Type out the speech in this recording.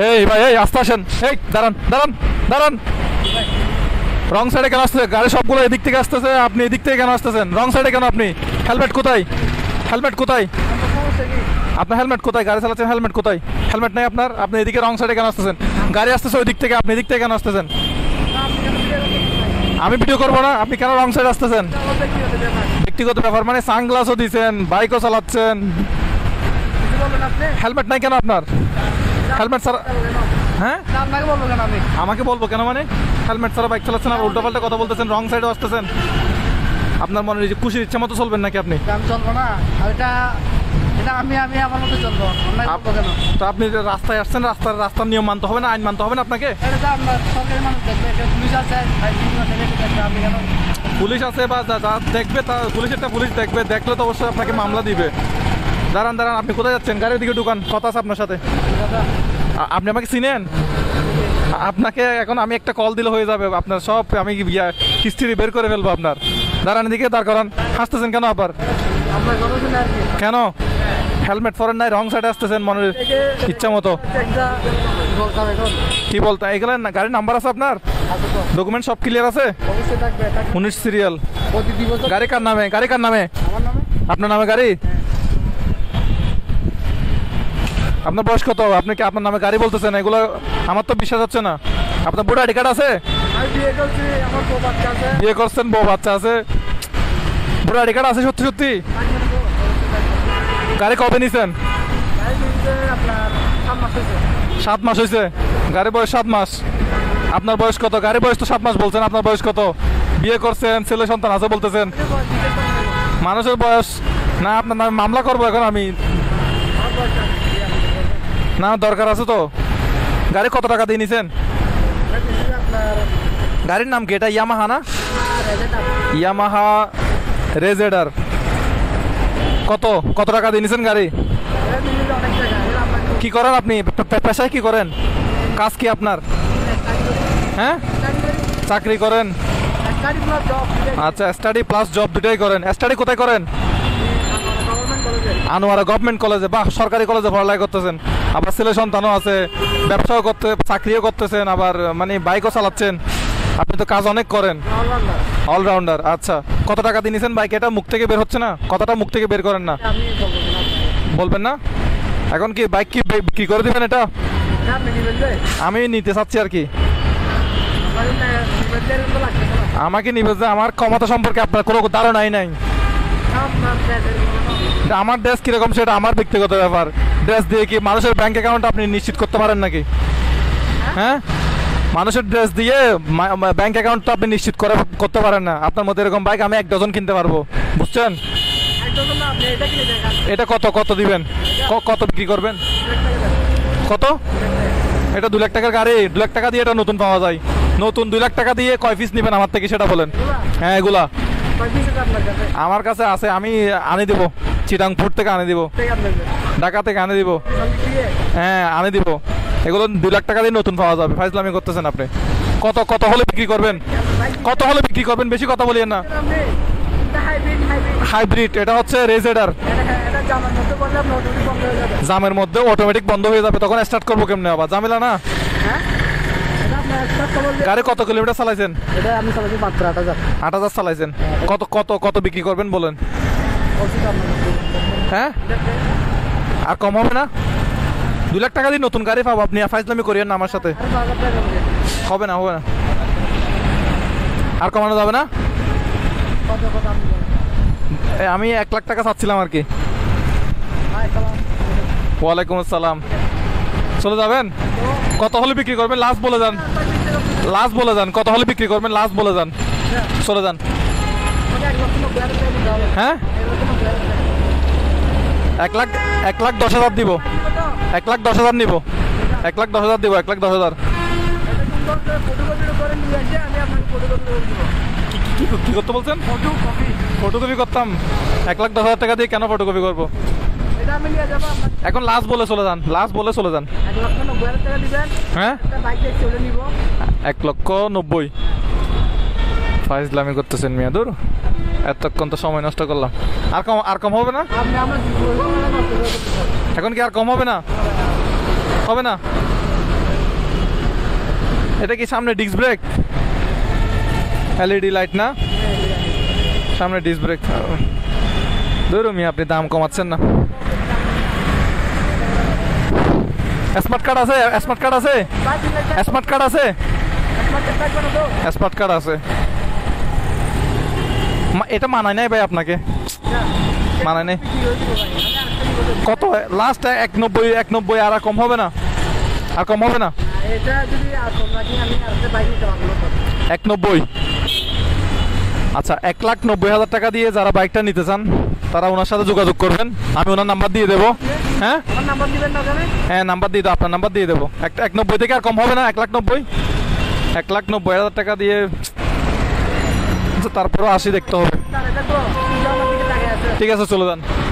এই ভাই, এই, আস্তে আসেন। এই, দাঁড়ান দাঁড়ান দাঁড়ান। রং সাইডে কেন আসতেছে? গাড়ি সবগুলো এদিক থেকে আসতেছে, আপনি এদিক থেকে কেন আসতেছেন? রং সাইডে কেন আপনি? হেলমেট কোথায়? হেলমেট কোথায়? আপনার হেলমেট কোথায়? গাড়ি চালাচ্ছেন হেলমেট কোথায়? হেলমেট নাই আপনার? আপনি এদিকে রং সাইডে কেন আসতেছেন? গাড়ি আসতেছে ওই দিক থেকে, আপনি এদিক থেকে কেন আসতেছেন? আমি ভিডিও করব না, আপনি কেন রং সাইড আসতেছেন? ব্যক্তিগত ব্যাপার মানে সানগ্লাসও দিচ্ছেন বাইকও চালাচ্ছেন। হেলমেট নাই কেন আপনার? হেলমেট ছাড়া হ্যাঁ? আপনাকে বলব কেন আমি আমাকে বলব কেন মানে? হেলমেট ছাড়া বাইক চালাচ্ছেন আর উল্টো পাল্টা কথা বলতেছেন রং সাইডে আসতেছেন। আপনার মনে যে খুশির ইচ্ছা মতো চলবেন নাকি আপনি? আমি চলবো না। আর এটা এটা আমি আমি আমার মতো চলবো। কেন? তো আপনি যে রাস্তায় আসছেন রাস্তার রাস্তার নিয়ম মানতে হবে না আইন মানতে হবে না আপনাকে? পুলিশ আছে বা যা দেখবে তা পুলিশেরটা পুলিশ দেখবে দেখলে তো অবশ্যই আপনাকে মামলা দিবে। দাঁড়ান দাঁড়ান আপনি কোথায় যাচ্ছেন? গাড়ির দিকে ঢুকান কথা আছে আপনার সাথে। আপনি আমাকে চিনেন? আপনাকে এখন আমি একটা কল দিলে হয়ে যাবে আপনার সব আমি হিস্ট্রি বের করে ফেলব আপনার। দাঁড়ান এদিকে দাঁড় করান। হাসতেছেন কেন আবার? কেন? হেলমেট পরেন নাই রং সাইডে আসতেছেন মনের ইচ্ছা মতো। কি বলতো এগুলো না গাড়ির নাম্বার আছে আপনার? ডকুমেন্ট সব ক্লিয়ার আছে? উনিশ সিরিয়াল গাড়ি কার নামে? গাড়ি কার নামে? আপনার নামে গাড়ি? আপনার বয়স কত? আপনি কি আপনার নামে গাড়ি বলতেছেন? এগুলো আমার তো বিশ্বাস হচ্ছে না। আপনার বুড়ো আইডি কার্ড আছে? বিয়ে করছেন বউ বাচ্চা আছে। বুড়ো আইডি কার্ড আছে সত্যি সত্যি। গাড়ি কবে নিছেন? সাত মাস হয়েছে। গাড়ি বয়স সাত মাস। আপনার বয়স কত? গাড়ি বয়স তো সাত মাস বলছেন আপনার বয়স কত? বিয়ে করছেন ছেলে সন্তান আছে বলতেছেন। মানুষের বয়স না আপনার নামে মামলা করব এখন আমি। না, দরকার আছে তো। গাড়ি কত টাকা দিয়ে নিছেন? গাড়ির নাম কি? এটা ইয়ামাহা না? ইয়ামাহা রেজেডার। কত? কত টাকা দিয়ে নিছেন গাড়ি? কি করেন আপনি? পেশায় কি করেন? কাজ কি আপনার? হ্যাঁ? চাকরি করেন? আচ্ছা স্টাডি প্লাস জব দুটাই করেন। স্টাডি কোথায় করেন? আনোয়ারা গভর্নমেন্ট কলেজে বাহ, সরকারি কলেজে পড়ালেখা করতেছেন। আবার ছেলে সন্তানও আছে, ব্যবসাও করতে, চাকরিও করতেছেন, আবার মানে বাইকও চালাচ্ছেন। আপনি তো কাজ অনেক করেন। অলরাউন্ডার আচ্ছা। কত টাকা দিয়ে নিছেন বাইক এটা মুখ থেকে বের হচ্ছে না? কতটা মুখ থেকে বের করেন না। বলবেন না? এখন কি বাইক কি বিক্রি করে দিবেন এটা? আমি নিতে চাচ্ছি আর কি। আমাকে নিবে যে, আমার ক্ষমতা সম্পর্কে আপনার কোনো ধারণাই নাই। আমার ড্রেস কীরকম সেটা আমার ব্যক্তিগত ব্যাপার। ড্রেস দিয়ে কি মানুষের ব্যাংক অ্যাকাউন্ট আপনি নিশ্চিত করতে পারেন নাকি? হ্যাঁ? মানুষের ড্রেস দিয়ে ব্যাংক অ্যাকাউন্ট তো আপনি নিশ্চিত করে করতে পারেন না। আপনার মধ্যে এরকম বাইক আমি এক ডজন কিনতে পারব। বুঝছেন? না এটা এটা কত কত দিবেন? কত বিক্রি করবেন? কত? এটা দু লাখ টাকার গাড়ি। দু লাখ টাকা দিয়ে এটা নতুন পাওয়া যায়। নতুন দুই লাখ টাকা দিয়ে কয় পিস নেবেন আমার থেকে সেটা বলেন? হ্যাঁ এগুলা। আমার কাছে আছে আমি আনি দিব। চিটাংপুর থেকে আনে দিব। ঢাকা থেকে আনে দিব। হ্যাঁ আনে দিব। এগুলো দু লাখ টাকা দিয়ে নতুন পাওয়া যাবে। ফাইজলামি করতেছেন আপনি। কত কত হলে বিক্রি করবেন? কত হলে বিক্রি করবেন? বেশি কথা বলিয়েন না। হাইব্রিড এটা হচ্ছে রেজেডার। জামার মধ্যে অটোমেটিক বন্ধ হয়ে যাবে। তখন স্টার্ট করব কেমনে আবার? জামিলা না? গাড়ি কত কিলোমিটার চালাইছেন? আট হাজার চালাইছেন। কত কত কত বিক্রি করবেন বলেন? হ্যাঁ? আর কম হবে না? দু লাখ টাকা দিয়ে নতুন গাড়ি পাবো। আপনি ফাইজলামি করিয়েন না আমার সাথে। হবে না হবে না। আর কমানো যাবে না? আমি এক লাখ টাকা চাচ্ছিলাম আর কি। ওয়ালাইকুম আসসালাম। চলে যাবেন? কত হলে বিক্রি করবেন? লাস্ট বলে যান। লাস্ট বলে যান। কত হলে বিক্রি করবেন? লাস্ট বলে যান। চলে যান। হ্যাঁ? এক লাখ এক লাখ দশ হাজার দিব। এক লাখ দশ হাজার নিব। এক লাখ দশ হাজার দিব, এক লাখ দশ হাজার। কি করতে বলছেন? ফটোকপি করতাম। এক লাখ দশ হাজার টাকা দিয়ে কেন ফটোকপি করব? এখন লাস্ট বলে চলে যান লাস্ট বলে চলে যান। হ্যাঁ? এক লক্ষ নব্বই। ফাইজলামি করতেছেন মিয়া দূর। এতক্ষণ তো সময় নষ্ট করলাম। আর কম আর কম হবে না। এখন কি আর কম হবে না? হবে না? এটা কি সামনে ডিস্ক ব্রেক এলইডি লাইট না? সামনে ডিস্ক ব্রেক ধরুমি আপনি দাম কমাচ্ছেন না। স্মার্ট কার্ড আছে? স্মার্ট কার্ড আছে? স্মার্ট কার্ড আছে? স্মার্ট কার্ড আছে? এটা মানায় নাই ভাই আপনাকে। মানায় নাই। কত? লাস্ট এক নব্বই এক নব্বই আর কম হবে না? আর কম হবে না। এক নব্বই আচ্ছা এক লাখ নব্বই হাজার টাকা দিয়ে যারা বাইকটা নিতে চান, তারা ওনার সাথে যোগাযোগ করবেন। আমি ওনার নাম্বার দিয়ে দেবো। হ্যাঁ? হ্যাঁ নাম্বার দিয়ে দেবো আপনার নাম্বার দিয়ে দেবো। এক এক নব্বই থেকে আর কম হবে না? এক লাখ নব্বই? এক লাখ নব্বই হাজার টাকা দিয়ে তারপরেও আসি দেখতে হবে। ঠিক আছে চলে যান।